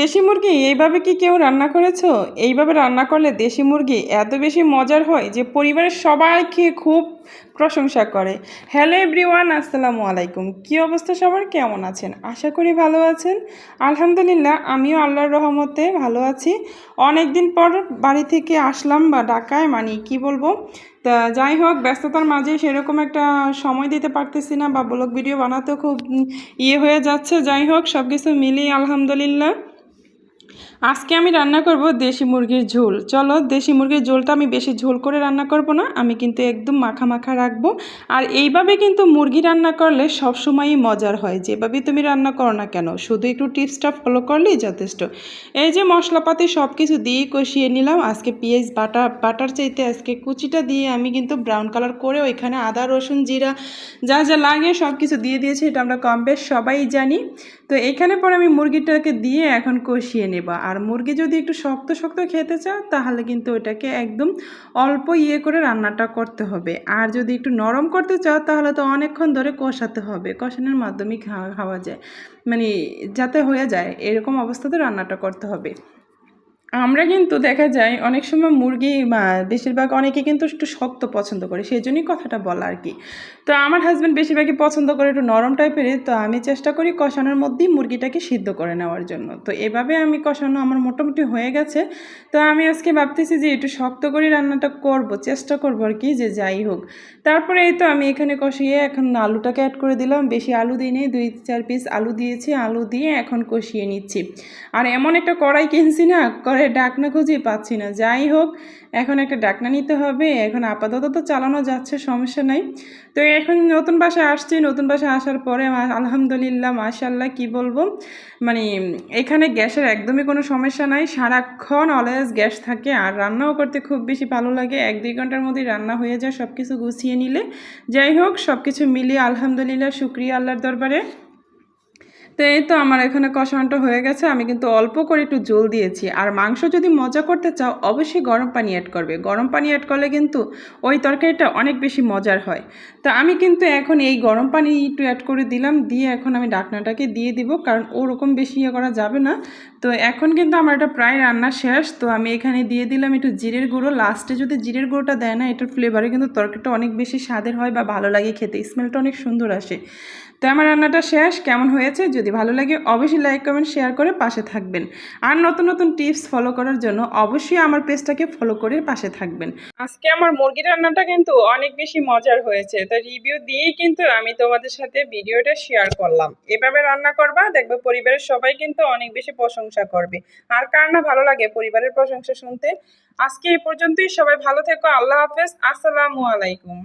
দেশি মুরগি, এইভাবে কি কেউ রান্না করেছ? এইভাবে রান্না করলে দেশি মুরগি এত বেশি মজার হয় যে পরিবারের সবাই খেয়ে খুব প্রশংসা করে। হ্যালো এভরিওয়ান আসসালামু আলাইকুম। কী অবস্থা সবার? কেমন আছেন? আশা করি ভালো আছেন। আলহামদুলিল্লাহ, আমিও আল্লাহর রহমতে ভালো আছি। অনেক দিন পর বাড়ি থেকে আসলাম বা ঢাকায় মানে কি বলব? তা যাই হোক, ব্যস্ততার মাঝে সেরকম একটা সময় দিতে পারতেছি না বা ব্লগ ভিডিও বানাতেও খুব ইয়ে হয়ে যাচ্ছে। যাই হোক সব কিছু মিলিয়ে আলহামদুলিল্লাহ। আজকে আমি রান্না করব দেশি মুরগির ঝোল। চলো, দেশি মুরগির ঝোলটা আমি বেশি ঝোল করে রান্না করব না, আমি কিন্তু একদম মাখা মাখা রাখব। আর এইভাবে কিন্তু মুরগি রান্না করলে সবসময়ই মজার হয়, যেভাবে তুমি রান্না করো না কেন। শুধু একটু টিপসটা ফলো করলেই যথেষ্ট। এই যে মশলাপাতি সব কিছু দিয়ে কষিয়ে নিলাম। আজকে পেঁয়াজ, বাটা, বাটার চাইতে আজকে কুচিটা দিয়ে আমি কিন্তু ব্রাউন কালার করে ওইখানে আদা, রসুন, জিরা, যা যা লাগে সব কিছু দিয়ে দিয়েছি, এটা আমরা কম বেশ সবাই জানি। তো এখানে পরে আমি মুরগিটাকে দিয়ে এখন কষিয়ে নেব। আর মুরগি যদি একটু শক্ত শক্ত খেতে চাও, তাহলে কিন্তু ওটাকে একদম অল্প ইয়ে করে রান্নাটা করতে হবে। আর যদি একটু নরম করতে চাও, তাহলে তো অনেকক্ষণ ধরে কষাতে হবে। কষানোর মাধ্যমে খাওয়া খাওয়া যায়। মানে যাতে হয়ে যায়, এরকম অবস্থাতে রান্নাটা করতে হবে। আমরা কিন্তু দেখা যায় অনেক সময় মুরগি বেশিরভাগ অনেকে কিন্তু একটু শক্ত পছন্দ করে সেই জন্যই কথাটা বলা আর কি। তো আমার হাজব্যান্ড বেশিরভাগই পছন্দ করে একটু নরম টাইপের তো আমি চেষ্টা করি কষানোর মধ্যেই মুরগিটাকে সিদ্ধ করে নেওয়ার জন্য। তো এভাবে আমি কষানো আমার মোটামুটি হয়ে গেছে। তো আমি আজকে ভাবতেছি যে একটু শক্ত করে রান্নাটা করব, চেষ্টা করব আর কি, যে যাই হোক। তারপরে এই তো আমি এখানে কষিয়ে এখন আলুটাকে অ্যাড করে দিলাম। বেশি আলু দিই নেই দুই চার পিস আলু দিয়েছি, আলু দিয়ে এখন কষিয়ে নিচ্ছি। আর এমন একটা কড়াই কিনছি না করে ডাকনা খুঁজে পাচ্ছি না। যাই হোক, এখন একটা ডাকনা নিতে হবে। এখন আপাতত তো চালানো যাচ্ছে, সমস্যা নাই। তো এখন নতুন বাসায় আসছি। নতুন বাসায় আসার পরে আলহামদুলিল্লাহ মাশাল্লাহ কি বলব? মানে এখানে গ্যাসের একদমই কোনো সমস্যা নাই। সারাক্ষণ অলওয়েজ গ্যাস থাকে। আর রান্নাও করতে খুব বেশি ভালো লাগে। এক দুই ঘণ্টার মধ্যেই রান্না হয়ে যায়। সব কিছু গুছিয়ে নিলে। যাই হোক সব কিছু মিলিয়ে আলহামদুলিল্লাহ, শুক্রিয়া আল্লাহর দরবারে। তো এই তো আমার এখানে কষানোটা হয়ে গেছে। আমি কিন্তু অল্প করে একটু জল দিয়েছি। আর মাংস যদি মজা করতে চাও, অবশ্যই গরম পানি অ্যাড করবে। গরম পানি অ্যাড করলে কিন্তু ওই তরকারিটা অনেক বেশি মজার হয়। তো আমি কিন্তু এখন এই গরম পানি একটু অ্যাড করে দিলাম। দিয়ে এখন আমি ডাকনাটাকে দিয়ে দিব, কারণ ওরকম বেশি ইয়ে করা যাবে না। তো এখন কিন্তু আমার এটা প্রায় রান্না শেষ। তো আমি এখানে দিয়ে দিলাম একটু জিরের গুঁড়ো। লাস্টে যদি জিরের গুঁড়োটা দেয় না, এটার ফ্লেভারে কিন্তু তরকারিটা অনেক বেশি স্বাদের হয় বা ভালো লাগে খেতে। স্মেলটা অনেক সুন্দর আসে। তো আমার রান্নাটা শেষ। কেমন হয়েছে? যদি ভালো লাগে, অবশ্যই লাইক কমেন্ট শেয়ার করে পাশে থাকবেন। আর নতুন নতুন টিপস ফলো করার জন্য অবশ্যই আমার পেজটাকে ফলো করে পাশে থাকবেন। আজকে আমার মুরগি রান্নাটা কিন্তু অনেক বেশি মজার হয়েছে। তো রিভিউ দিয়েই কিন্তু আমি তোমাদের সাথে ভিডিওটা শেয়ার করলাম। এভাবে রান্না করবা, দেখবে পরিবারের সবাই কিন্তু অনেক বেশি প্রশংসা করবে। আর কার না ভালো লাগে পরিবারের প্রশংসা শুনতে, আজকে এই পর্যন্তই। সবাই ভালো থেকো, আল্লাহ হাফেজ। আসসালামু আলাইকুম।